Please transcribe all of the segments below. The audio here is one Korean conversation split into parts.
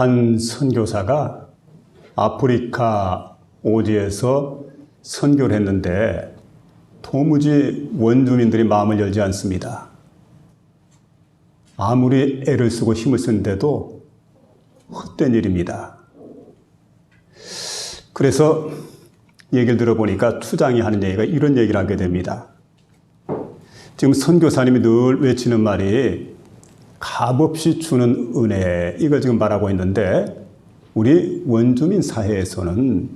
한 선교사가 아프리카 오지에서 선교를 했는데 도무지 원주민들이 마음을 열지 않습니다. 아무리 애를 쓰고 힘을 쓰는데도 헛된 일입니다. 그래서 얘기를 들어보니까 추장이 하는 얘기가 이런 얘기를 하게 됩니다. 지금 선교사님이 늘 외치는 말이 값없이 주는 은혜 이걸 지금 말하고 있는데 우리 원주민 사회에서는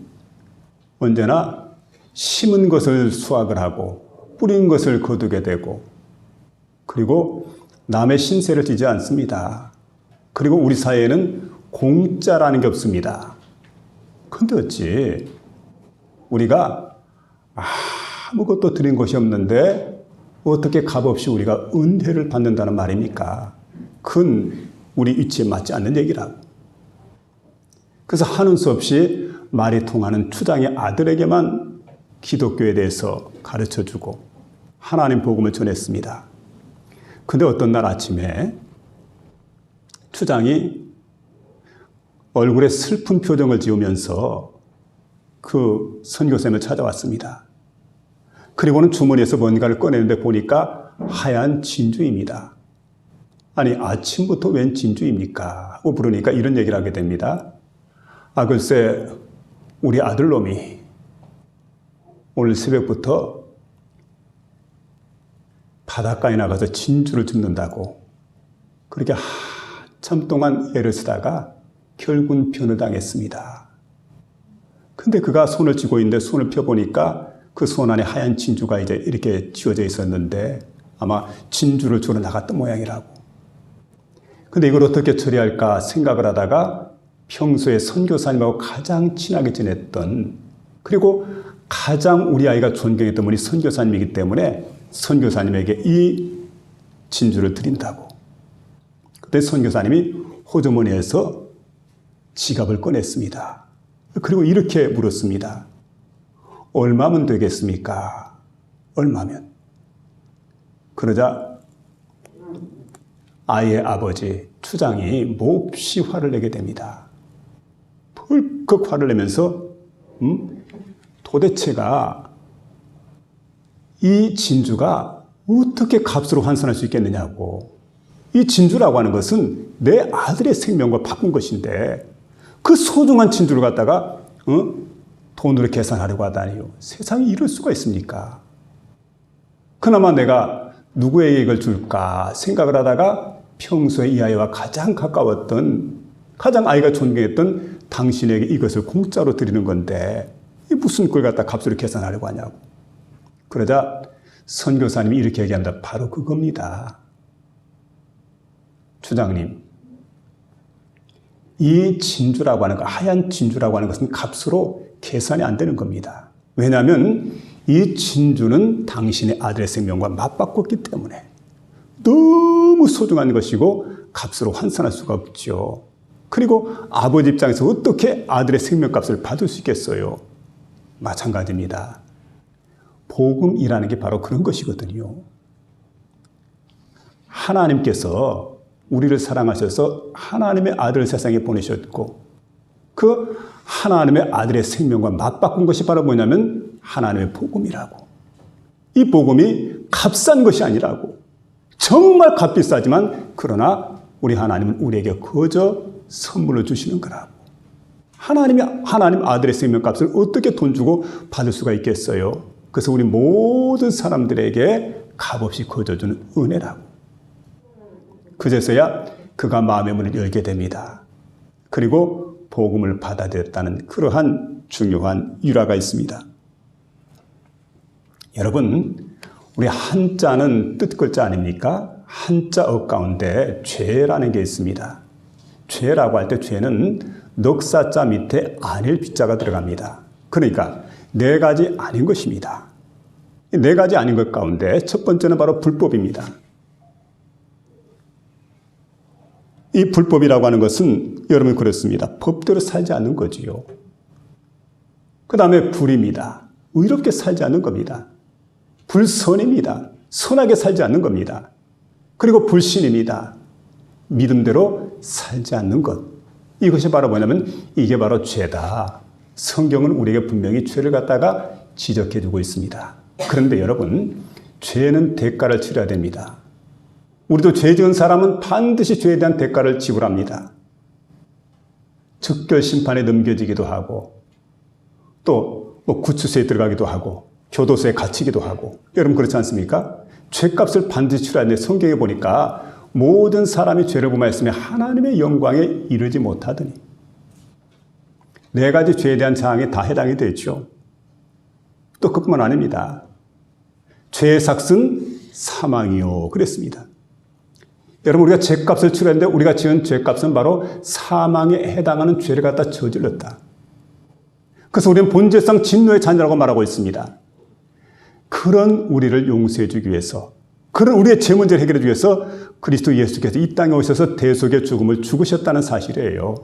언제나 심은 것을 수확을 하고 뿌린 것을 거두게 되고 그리고 남의 신세를 지지 않습니다. 그리고 우리 사회에는 공짜라는 게 없습니다. 근데 어찌 우리가 아무것도 드린 것이 없는데 어떻게 값없이 우리가 은혜를 받는다는 말입니까? 큰 우리 위치에 맞지 않는 얘기라고. 그래서 하는 수 없이 말이 통하는 추장의 아들에게만 기독교에 대해서 가르쳐 주고 하나님 복음을 전했습니다. 근데 어떤 날 아침에 추장이 얼굴에 슬픈 표정을 지으면서 그 선교쌤을 찾아왔습니다. 그리고는 주머니에서 뭔가를 꺼내는데 보니까 하얀 진주입니다. 아니, 아침부터 웬 진주입니까? 하고 부르니까 이런 얘기를 하게 됩니다. 아, 글쎄, 우리 아들놈이 오늘 새벽부터 바닷가에 나가서 진주를 줍는다고 그렇게 한참 동안 애를 쓰다가 결국 변을 당했습니다. 근데 그가 손을 쥐고 있는데 손을 펴보니까 그 손 안에 하얀 진주가 이제 이렇게 쥐어져 있었는데 아마 진주를 주러 나갔던 모양이라고. 근데 이걸 어떻게 처리할까 생각을 하다가 평소에 선교사님하고 가장 친하게 지냈던 그리고 가장 우리 아이가 존경했던 분이 선교사님이기 때문에 선교사님에게 이 진주를 드린다고. 그때 선교사님이 호주머니에서 지갑을 꺼냈습니다. 그리고 이렇게 물었습니다. 얼마면 되겠습니까? 얼마면? 그러자 아이의 아버지 추장이 몹시 화를 내게 됩니다. 벌컥 화를 내면서 음? 도대체가 이 진주가 어떻게 값으로 환산할 수 있겠느냐고. 이 진주라고 하는 것은 내 아들의 생명과 바꾼 것인데 그 소중한 진주를 갖다가 어? 돈으로 계산하려고 하다니요. 세상에 이럴 수가 있습니까? 그나마 내가 누구에게 이걸 줄까 생각을 하다가 평소에 이 아이와 가장 가까웠던 가장 아이가 존경했던 당신에게 이것을 공짜로 드리는 건데 이 무슨 걸 갖다 값으로 계산하려고 하냐고. 그러자 선교사님이 이렇게 얘기합니다. 바로 그겁니다. 추장님, 이 진주라고 하는 거, 하얀 진주라고 하는 것은 값으로 계산이 안 되는 겁니다. 왜냐하면 이 진주는 당신의 아들의 생명과 맞바꿨기 때문에 너무 소중한 것이고 값으로 환산할 수가 없죠. 그리고 아버지 입장에서 어떻게 아들의 생명값을 받을 수 있겠어요? 마찬가지입니다. 복음이라는 게 바로 그런 것이거든요. 하나님께서 우리를 사랑하셔서 하나님의 아들을 세상에 보내셨고 그 하나님의 아들의 생명과 맞바꾼 것이 바로 뭐냐면 하나님의 복음이라고. 이 복음이 값싼 것이 아니라고. 정말 값비싸지만 그러나 우리 하나님은 우리에게 거저 선물로 주시는 거라고. 하나님이 하나님 아들의 생명값을 어떻게 돈 주고 받을 수가 있겠어요? 그래서 우리 모든 사람들에게 값없이 거저 주는 은혜라고. 그제서야 그가 마음의 문을 열게 됩니다. 그리고 복음을 받아들였다는 그러한 중요한 일화가 있습니다. 여러분, 우리 한자는 뜻글자 아닙니까? 한자어 가운데 죄라는 게 있습니다. 죄라고 할 때 죄는 넉사자 밑에 아닐 비자가 들어갑니다. 그러니까 네 가지 아닌 것입니다. 네 가지 아닌 것 가운데 첫 번째는 바로 불법입니다. 이 불법이라고 하는 것은 여러분 그렇습니다. 법대로 살지 않는 거지요. 그 다음에 불입니다. 의롭게 살지 않는 겁니다. 불선입니다. 선하게 살지 않는 겁니다. 그리고 불신입니다. 믿음대로 살지 않는 것. 이것이 바로 뭐냐면 이게 바로 죄다. 성경은 우리에게 분명히 죄를 갖다가 지적해 주고 있습니다. 그런데 여러분, 죄는 대가를 치러야 됩니다. 우리도 죄 지은 사람은 반드시 죄에 대한 대가를 지불합니다. 즉결 심판에 넘겨지기도 하고, 또 뭐 구치소에 들어가기도 하고, 교도소에 갇히기도 하고, 여러분 그렇지 않습니까? 죄값을 반드시 치러야 성경에 보니까 모든 사람이 죄를 범하였으며 하나님의 영광에 이르지 못하더니 네 가지 죄에 대한 사항이 다 해당이 되죠. 또 그뿐만 아닙니다. 죄의 삭은 사망이요. 그랬습니다. 여러분 우리가 죄값을 치렀는데 우리가 지은 죄값은 바로 사망에 해당하는 죄를 갖다 저질렀다. 그래서 우리는 본질상 진노의 자녀라고 말하고 있습니다. 그런 우리를 용서해 주기 위해서 그런 우리의 죄 문제를 해결해 주기 위해서 그리스도 예수께서 이 땅에 오셔서 대속의 죽음을 죽으셨다는 사실이에요.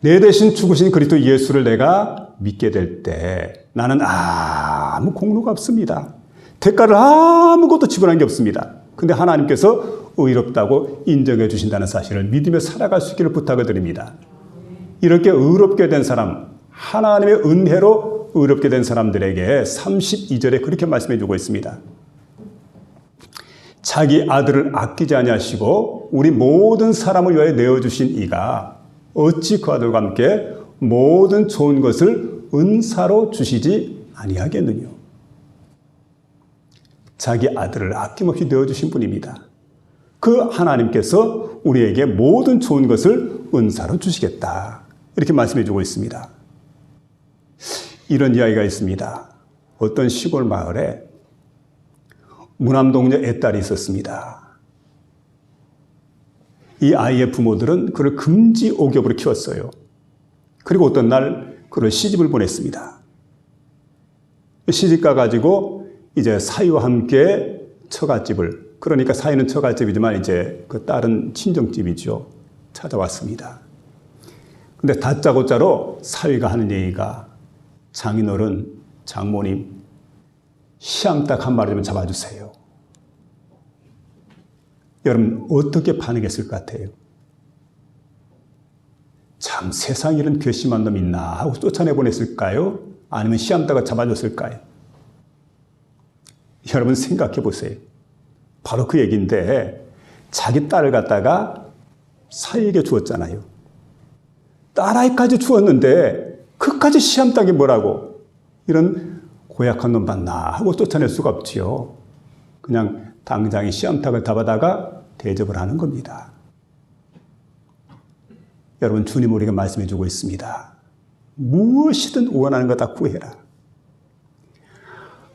내 대신 죽으신 그리스도 예수를 내가 믿게 될 때 나는 아무 공로가 없습니다. 대가를 아무것도 지불한 게 없습니다. 근데 하나님께서 의롭다고 인정해 주신다는 사실을 믿으며 살아갈 수 있기를 부탁을 드립니다. 이렇게 의롭게 된 사람, 하나님의 은혜로 의롭게 된 사람들에게 32절에 그렇게 말씀해 주고 있습니다. 자기 아들을 아끼지 아니하시고 우리 모든 사람을 위하여 내어 주신 이가 어찌 그 아들과 함께 모든 좋은 것을 은사로 주시지 아니하겠느냐. 자기 아들을 아낌없이 내어 주신 분입니다. 그 하나님께서 우리에게 모든 좋은 것을 은사로 주시겠다. 이렇게 말씀해 주고 있습니다. 이런 이야기가 있습니다. 어떤 시골 마을에 무남동녀 애딸이 있었습니다. 이 아이의 부모들은 그를 금지 오겹으로 키웠어요. 그리고 어떤 날 그를 시집을 보냈습니다. 시집 가가지고 이제 사위와 함께 처갓집을 그러니까 사위는 처갓집이지만 이제 그 딸은 친정집이죠. 찾아왔습니다. 근데 다짜고짜로 사위가 하는 얘기가 장인어른, 장모님, 시암 딱 한 마리 좀 잡아주세요. 여러분, 어떻게 반응했을 것 같아요? 참, 세상에 이런 괘씸한 놈 있나 하고 쫓아내보냈을까요? 아니면 시암따가 잡아줬을까요? 여러분 생각해 보세요. 바로 그 얘기인데, 자기 딸을 갖다가 사위에게 주었잖아요. 딸아이까지 주었는데, 그까지 시암따기 뭐라고? 이런 고약한 놈 봤나 하고 쫓아낼 수가 없지요. 그냥 당장에 시험탁을 잡아다가 대접을 하는 겁니다. 여러분, 주님 우리가 말씀해 주고 있습니다. 무엇이든 원하는 거 다 구해라.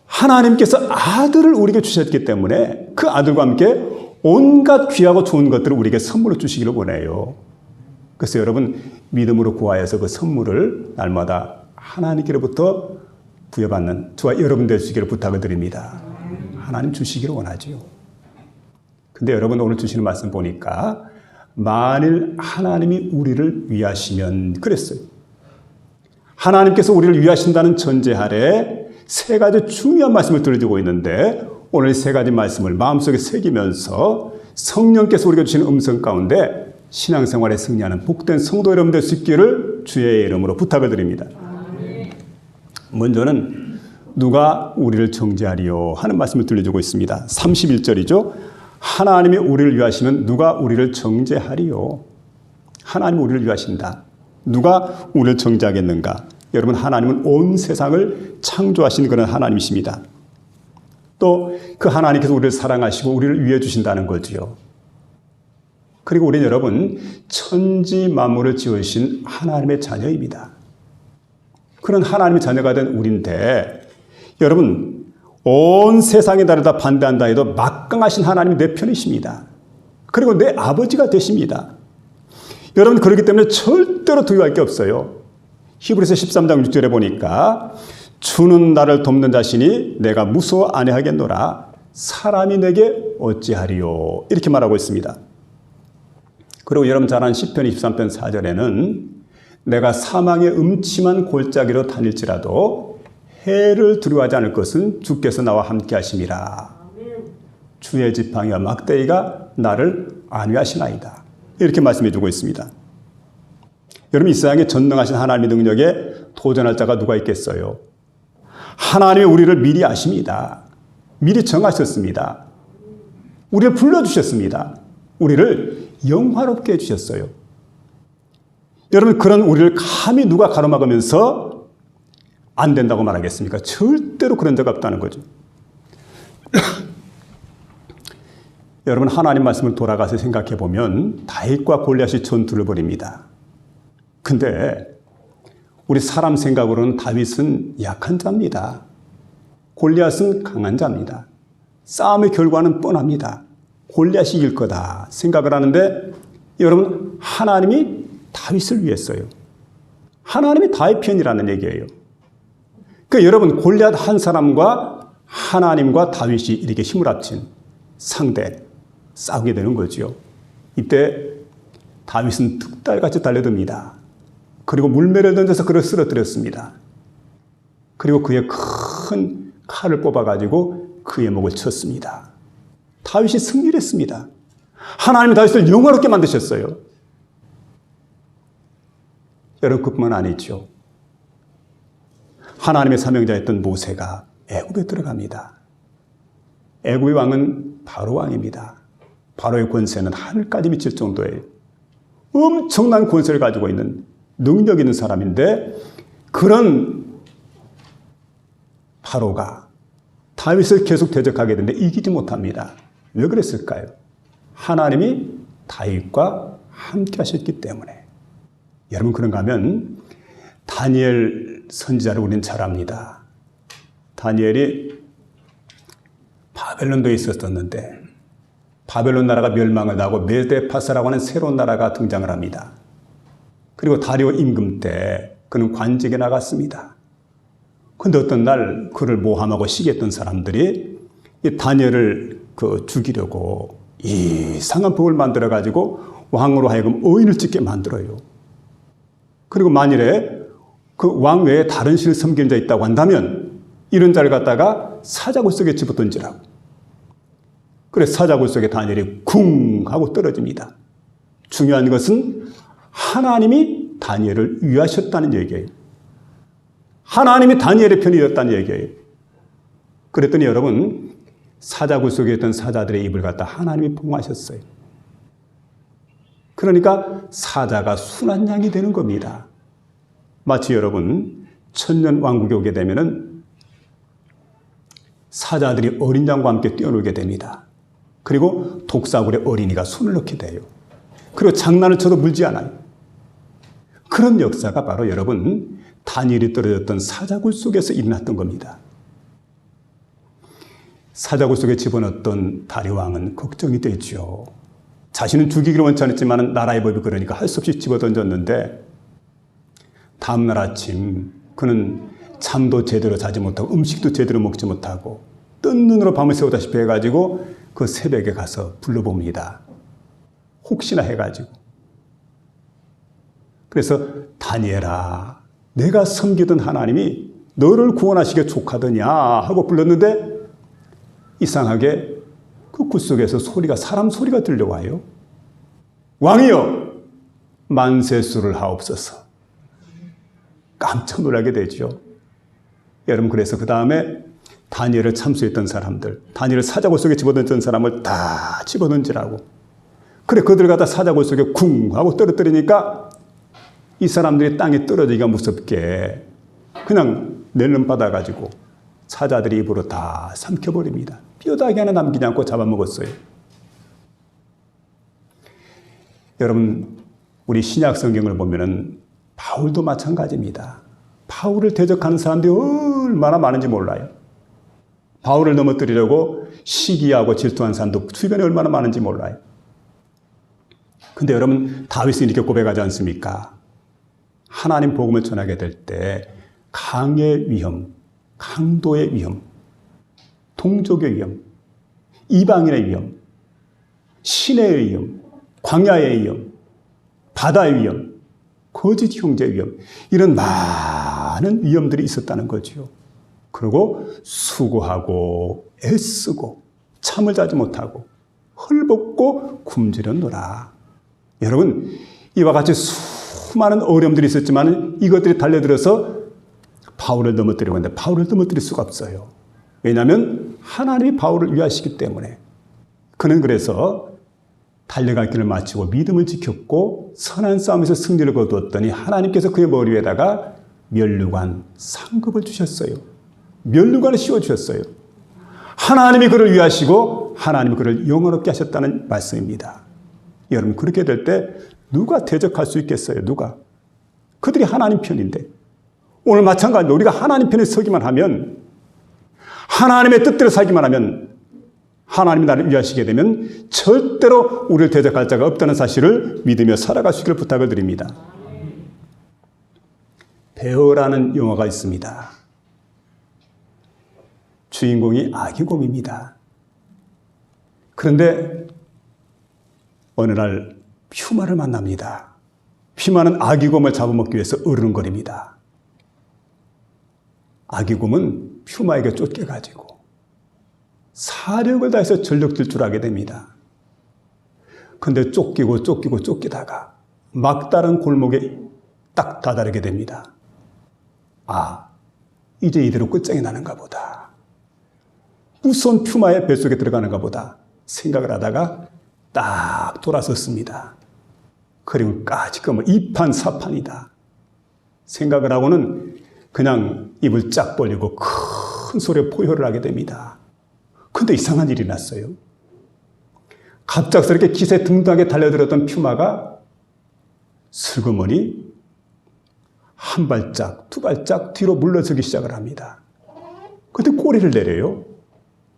하나님께서 아들을 우리에게 주셨기 때문에 그 아들과 함께 온갖 귀하고 좋은 것들을 우리에게 선물로 주시기를 원해요. 그래서 여러분, 믿음으로 구하여서 그 선물을 날마다 하나님께로부터 부여받는 저와 여러분 있기를 부탁을 드립니다. 하나님 주시기를 원하지요. 근데 여러분 오늘 주시는 말씀 보니까 만일 하나님이 우리를 위하시면 그랬어요. 하나님께서 우리를 위하신다는 전제 아래 세 가지 중요한 말씀을 들려주고 있는데 오늘 세 가지 말씀을 마음속에 새기면서 성령께서 우리가 주시는 음성 가운데 신앙생활에 승리하는 복된 성도 여러분 될 수 있기를 주의 이름으로 부탁을 드립니다. 먼저는 누가 우리를 정죄하리요 하는 말씀을 들려주고 있습니다. 31절이죠. 하나님이 우리를 위하시면 누가 우리를 정죄하리요. 하나님이 우리를 위하신다. 누가 우리를 정죄하겠는가? 여러분 하나님은 온 세상을 창조하신 그런 하나님이십니다. 또 그 하나님께서 우리를 사랑하시고 우리를 위해 주신다는 거지요. 그리고 우리 여러분 천지 만물을 지으신 하나님의 자녀입니다. 그런 하나님의 자녀가 된 우리인데 여러분 온 세상의 나를 다 반대한다 해도 막강하신 하나님이 내 편이십니다. 그리고 내 아버지가 되십니다. 여러분 그렇기 때문에 절대로 두려워할 게 없어요. 히브리서 13장 6절에 보니까 주는 나를 돕는 자신이 내가 무서워 아니하겠노라 사람이 내게 어찌하리요 이렇게 말하고 있습니다. 그리고 여러분 잘 아는 10편 23편 4절에는 내가 사망의 음침한 골짜기로 다닐지라도 해를 두려워하지 않을 것은 주께서 나와 함께 하심이라. 주의 지팡이와 막대기가 나를 안위하시나이다. 이렇게 말씀해 주고 있습니다. 여러분 이 세상에 전능하신 하나님의 능력에 도전할 자가 누가 있겠어요? 하나님이 우리를 미리 아십니다. 미리 정하셨습니다. 우리를 불러주셨습니다. 우리를 영화롭게 해주셨어요. 여러분 그런 우리를 감히 누가 가로막으면서 안 된다고 말하겠습니까? 절대로 그런 적 없다는 거죠. 여러분 하나님 말씀을 돌아가서 생각해 보면 다윗과 골리앗이 전투를 벌입니다. 근데 우리 사람 생각으로는 다윗은 약한 자입니다. 골리앗은 강한 자입니다. 싸움의 결과는 뻔합니다. 골리앗이 이길 거다 생각을 하는데 여러분 하나님이 다윗을 위했어요. 하나님이 다윗 편이라는 얘기예요. 그 여러분 골리앗 한 사람과 하나님과 다윗이 이렇게 힘을 합친 상대 싸우게 되는 거죠. 이때 다윗은 득달같이 달려듭니다. 그리고 물매를 던져서 그를 쓰러뜨렸습니다. 그리고 그의 큰 칼을 뽑아가지고 그의 목을 쳤습니다. 다윗이 승리를 했습니다. 하나님이 다윗을 영화롭게 만드셨어요. 여러분 그뿐만 아니죠. 하나님의 사명자였던 모세가 애굽에 들어갑니다. 애굽의 왕은 바로 왕입니다. 바로의 권세는 하늘까지 미칠 정도의 엄청난 권세를 가지고 있는 능력 있는 사람인데 그런 바로가 다윗을 계속 대적하게 되는데 이기지 못합니다. 왜 그랬을까요? 하나님이 다윗과 함께 하셨기 때문에. 여러분 그런가 하면 다니엘 선지자를 우리는 잘 압니다. 다니엘이 바벨론도에 있었었는데 바벨론 나라가 멸망을 하고 메데파사라고 하는 새로운 나라가 등장을 합니다. 그리고 다리오 임금 때 그는 관직에 나갔습니다. 근데 어떤 날 그를 모함하고 시기했던 사람들이 이 다니엘을 그 죽이려고 이상한 법을 만들어 가지고 왕으로 하여금 의인을 찍게 만들어요. 그리고 만일에 그 왕 외에 다른 신을 섬기는 자 있다고 한다면 이런 자를 갖다가 사자굴 속에 집어던지라고. 그래 사자굴 속에 다니엘이 쿵 하고 떨어집니다. 중요한 것은 하나님이 다니엘을 위하셨다는 얘기예요. 하나님이 다니엘의 편이 되었다는 얘기예요. 그랬더니 여러분 사자굴 속에 있던 사자들의 입을 갖다 하나님이 봉하셨어요. 그러니까 사자가 순한 양이 되는 겁니다. 마치 여러분 천년 왕국에 오게 되면은 사자들이 어린 양과 함께 뛰어놀게 됩니다. 그리고 독사굴에 어린이가 손을 넣게 돼요. 그리고 장난을 쳐도 물지 않아요. 그런 역사가 바로 여러분 다니엘이 떨어졌던 사자굴 속에서 일어났던 겁니다. 사자굴 속에 집어넣었던 다리 왕은 걱정이 되죠. 자신은 죽이기를 원치 않았지만 나라의 법이 그러니까 할 수 없이 집어던졌는데 다음날 아침 그는 잠도 제대로 자지 못하고 음식도 제대로 먹지 못하고 뜬 눈으로 밤을 새우다시피 해가지고 그 새벽에 가서 불러봅니다. 혹시나 해가지고. 그래서 다니엘아, 내가 섬기던 하나님이 너를 구원하시게 족하더냐 하고 불렀는데 이상하게 그 굴속에서 소리가 사람 소리가 들려와요. 왕이여 만세수를 하옵소서. 깜짝 놀라게 되죠. 여러분 그래서 그 다음에 다니엘을 참수했던 사람들, 다니엘을 사자굴 속에 집어던졌던 사람을 다 집어던지라고. 그래 그들 갖다 사자굴 속에 쿵 하고 떨어뜨리니까 이 사람들이 땅에 떨어지기가 무섭게 그냥 낼름 받아가지고 사자들이 입으로 다 삼켜버립니다. 뼈다귀 하나 남기지 않고 잡아먹었어요. 여러분, 우리 신약 성경을 보면은 바울도 마찬가지입니다. 바울을 대적하는 사람들이 얼마나 많은지 몰라요. 바울을 넘어뜨리려고 시기하고 질투한 사람도 주변에 얼마나 많은지 몰라요. 근데 여러분, 다윗은 이렇게 고백하지 않습니까? 하나님 복음을 전하게 될 때 강의 위험, 강도의 위험, 동족의 위험, 이방인의 위험, 신의 위험, 광야의 위험, 바다의 위험, 거짓 형제의 위험, 이런 많은 위험들이 있었다는 거죠. 그리고 수고하고 애쓰고 잠을 자지 못하고 헐벗고 굶주렸노라. 여러분, 이와 같이 수많은 어려움들이 있었지만 이것들이 달려들어서 바울을 넘어뜨리고 있는데 바울을 넘어뜨릴 수가 없어요. 왜냐하면 하나님이 바울을 위하시기 때문에. 그는 그래서 달려갈 길을 마치고 믿음을 지켰고 선한 싸움에서 승리를 거두었더니 하나님께서 그의 머리 위에다가 멸류관 상급을 주셨어요. 멸류관을 씌워 주셨어요. 하나님이 그를 위하시고 하나님이 그를 영원롭게 하셨다는 말씀입니다. 여러분 그렇게 될 때 누가 대적할 수 있겠어요? 누가? 그들이 하나님 편인데 오늘 마찬가지로 우리가 하나님 편에 서기만 하면 하나님의 뜻대로 살기만 하면 하나님이 나를 위하시게 되면 절대로 우리를 대적할 자가 없다는 사실을 믿으며 살아가시기를 부탁을 드립니다. 베어라는 영화가 있습니다. 주인공이 아기곰입니다. 그런데 어느 날 퓨마를 만납니다. 퓨마는 아기곰을 잡아먹기 위해서 어른거립니다. 아기곰은 퓨마에게 쫓겨가지고 사력을 다해서 전력 질주하게 됩니다. 근데 쫓기고 쫓기고 쫓기다가 막다른 골목에 딱 다다르게 됩니다. 아, 이제 이대로 끝장이 나는가 보다. 무서운 퓨마의 뱃속에 들어가는가 보다 생각을 하다가 딱 돌아섰습니다. 그리고 까짓거 이판사판이다. 생각을 하고는 그냥 입을 쫙 벌리고 큰 소리로 포효를 하게 됩니다. 근데 이상한 일이 났어요. 갑작스럽게 기세 등등하게 달려들었던 퓨마가 슬그머니 한 발짝, 두 발짝 뒤로 물러서기 시작을 합니다. 근데 꼬리를 내려요.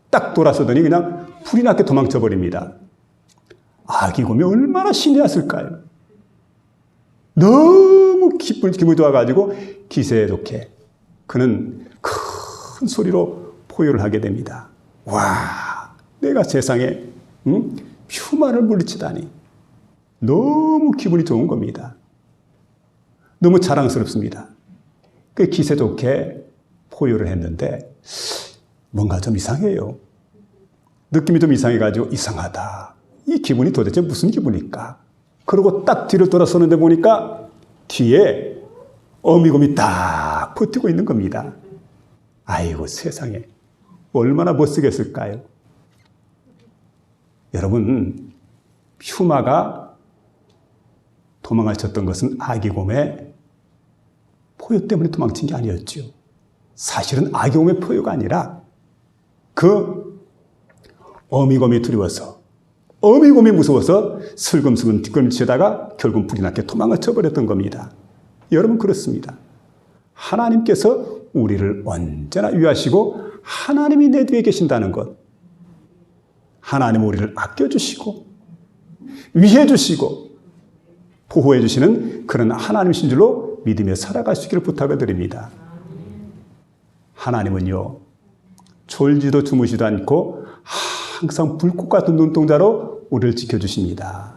딱 돌아서더니 그냥 불이 나게 도망쳐 버립니다. 아기 곰이 얼마나 신이 났을까요? 너무 기분, 기분이 좋아가지고 기세에 좋게 그는 큰 소리로 포효를 하게 됩니다. 와, 내가 세상에 응? 퓨마를 물리치다니 너무 기분이 좋은 겁니다. 너무 자랑스럽습니다. 그 기세 좋게 포효를 했는데 뭔가 좀 이상해요. 느낌이 좀 이상해가지고 이상하다. 이 기분이 도대체 무슨 기분일까? 그리고 딱 뒤를 돌아서는데 보니까 뒤에 어미곰이 딱 버티고 있는 겁니다. 아이고 세상에 얼마나 멋쓰겠을까요? 여러분 퓨마가 도망을 쳤던 것은 아기곰의 포효 때문에 도망친 게 아니었죠. 사실은 아기곰의 포효가 아니라 그 어미곰이 두려워서 어미곰이 무서워서 슬금슬금 뒷걸음치다가 결국 불이 나게 도망을 쳐버렸던 겁니다. 여러분 그렇습니다. 하나님께서 우리를 언제나 위하시고 하나님이 내 뒤에 계신다는 것. 하나님 우리를 아껴주시고 위해 주시고 보호해 주시는 그런 하나님이신 줄로 믿으며 살아가시기를 부탁을 드립니다. 하나님은요, 졸지도 주무시도 않고 항상 불꽃 같은 눈동자로 우리를 지켜주십니다.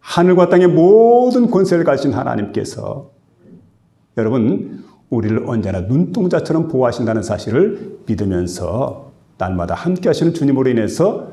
하늘과 땅의 모든 권세를 가진 하나님께서 여러분, 우리를 언제나 눈동자처럼 보호하신다는 사실을 믿으면서 날마다 함께 하시는 주님으로 인해서